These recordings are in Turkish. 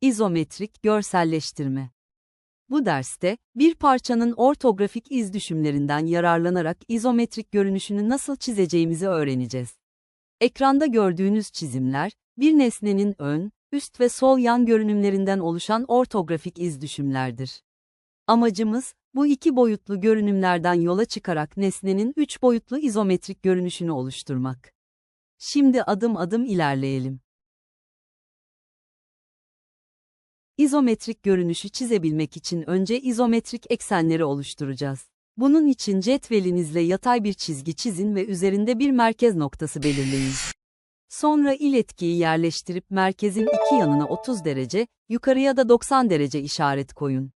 İzometrik görselleştirme. Bu derste, bir parçanın ortografik iz düşümlerinden yararlanarak izometrik görünüşünü nasıl çizeceğimizi öğreneceğiz. Ekranda gördüğünüz çizimler, bir nesnenin ön, üst ve sol yan görünümlerinden oluşan ortografik iz düşümlerdir. Amacımız, bu iki boyutlu görünümlerden yola çıkarak nesnenin üç boyutlu izometrik görünüşünü oluşturmak. Şimdi adım adım ilerleyelim. İzometrik görünüşü çizebilmek için önce izometrik eksenleri oluşturacağız. Bunun için cetvelinizle yatay bir çizgi çizin ve üzerinde bir merkez noktası belirleyin. Sonra iletkiyi yerleştirip merkezin iki yanına 30 derece, yukarıya da 90 derece işaret koyun.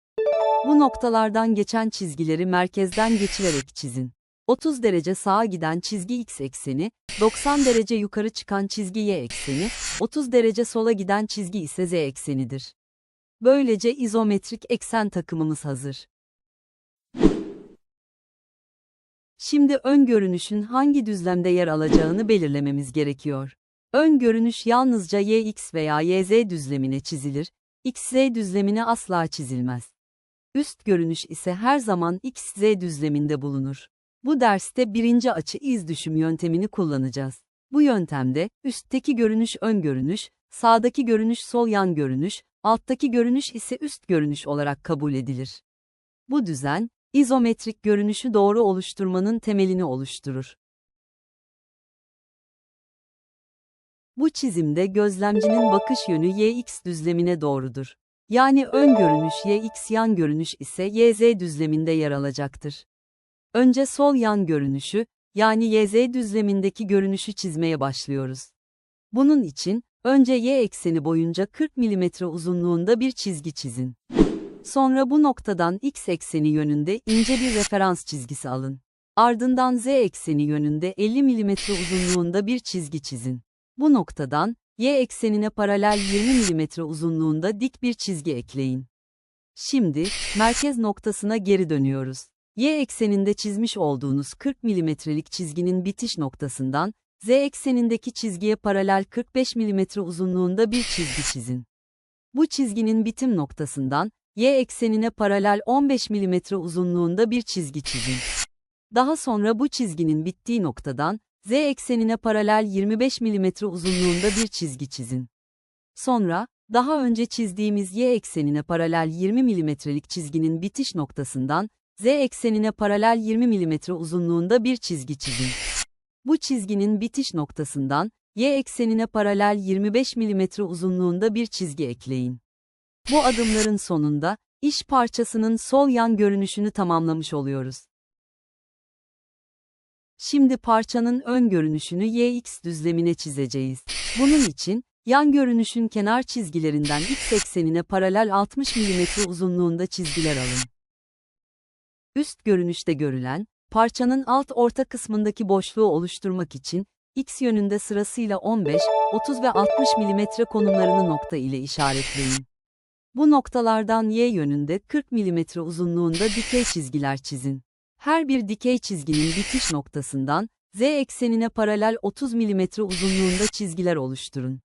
Bu noktalardan geçen çizgileri merkezden geçirerek çizin. 30 derece sağa giden çizgi x ekseni, 90 derece yukarı çıkan çizgi y ekseni, 30 derece sola giden çizgi ise z eksenidir. Böylece izometrik eksen takımımız hazır. Şimdi ön görünüşün hangi düzlemde yer alacağını belirlememiz gerekiyor. Ön görünüş yalnızca yx veya yz düzlemine çizilir, xz düzlemine asla çizilmez. Üst görünüş ise her zaman xz düzleminde bulunur. Bu derste birinci açı iz düşüm yöntemini kullanacağız. Bu yöntemde, üstteki görünüş ön görünüş, sağdaki görünüş sol yan görünüş, alttaki görünüş ise üst görünüş olarak kabul edilir. Bu düzen, izometrik görünüşü doğru oluşturmanın temelini oluşturur. Bu çizimde gözlemcinin bakış yönü yx düzlemine doğrudur. Yani ön görünüş yx yan görünüş ise yz düzleminde yer alacaktır. Önce sol yan görünüşü, yani yz düzlemindeki görünüşü çizmeye başlıyoruz. Bunun için, önce y ekseni boyunca 40 mm uzunluğunda bir çizgi çizin. Sonra bu noktadan x ekseni yönünde ince bir referans çizgisi alın. Ardından z ekseni yönünde 50 mm uzunluğunda bir çizgi çizin. Bu noktadan, y eksenine paralel 20 mm uzunluğunda dik bir çizgi ekleyin. Şimdi, merkez noktasına geri dönüyoruz. Y ekseninde çizmiş olduğunuz 40 mm'lik çizginin bitiş noktasından, Z eksenindeki çizgiye paralel 45 mm uzunluğunda bir çizgi çizin. Bu çizginin bitim noktasından, Y eksenine paralel 15 mm uzunluğunda bir çizgi çizin. Daha sonra bu çizginin bittiği noktadan, Z eksenine paralel 25 mm uzunluğunda bir çizgi çizin. Sonra, daha önce çizdiğimiz y eksenine paralel 20 mm'lik çizginin bitiş noktasından, z eksenine paralel 20 mm uzunluğunda bir çizgi çizin. Bu çizginin bitiş noktasından, y eksenine paralel 25 mm uzunluğunda bir çizgi ekleyin. Bu adımların sonunda, iş parçasının sol yan görünüşünü tamamlamış oluyoruz. Şimdi parçanın ön görünüşünü YX düzlemine çizeceğiz. Bunun için, yan görünüşün kenar çizgilerinden X eksenine paralel 60 mm uzunluğunda çizgiler alın. Üst görünüşte görülen, parçanın alt orta kısmındaki boşluğu oluşturmak için, X yönünde sırasıyla 15, 30 ve 60 mm konumlarını nokta ile işaretleyin. Bu noktalardan Y yönünde 40 mm uzunluğunda dikey çizgiler çizin. Her bir dikey çizginin bitiş noktasından, Z eksenine paralel 30 mm uzunluğunda çizgiler oluşturun.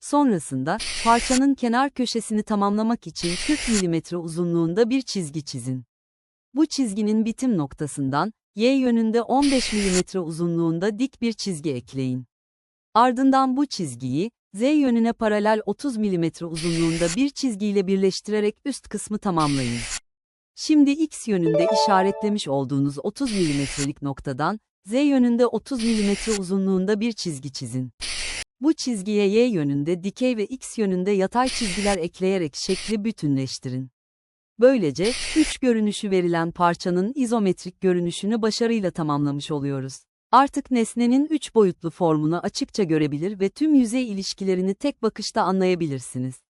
Sonrasında, parçanın kenar köşesini tamamlamak için 40 mm uzunluğunda bir çizgi çizin. Bu çizginin bitim noktasından, Y yönünde 15 mm uzunluğunda dik bir çizgi ekleyin. Ardından bu çizgiyi, Z yönüne paralel 30 mm uzunluğunda bir çizgiyle birleştirerek üst kısmı tamamlayın. Şimdi X yönünde işaretlemiş olduğunuz 30 mm'lik noktadan, Z yönünde 30 mm uzunluğunda bir çizgi çizin. Bu çizgiye Y yönünde dikey ve X yönünde yatay çizgiler ekleyerek şekli bütünleştirin. Böylece, üç görünüşü verilen parçanın izometrik görünüşünü başarıyla tamamlamış oluyoruz. Artık nesnenin üç boyutlu formunu açıkça görebilir ve tüm yüzey ilişkilerini tek bakışta anlayabilirsiniz.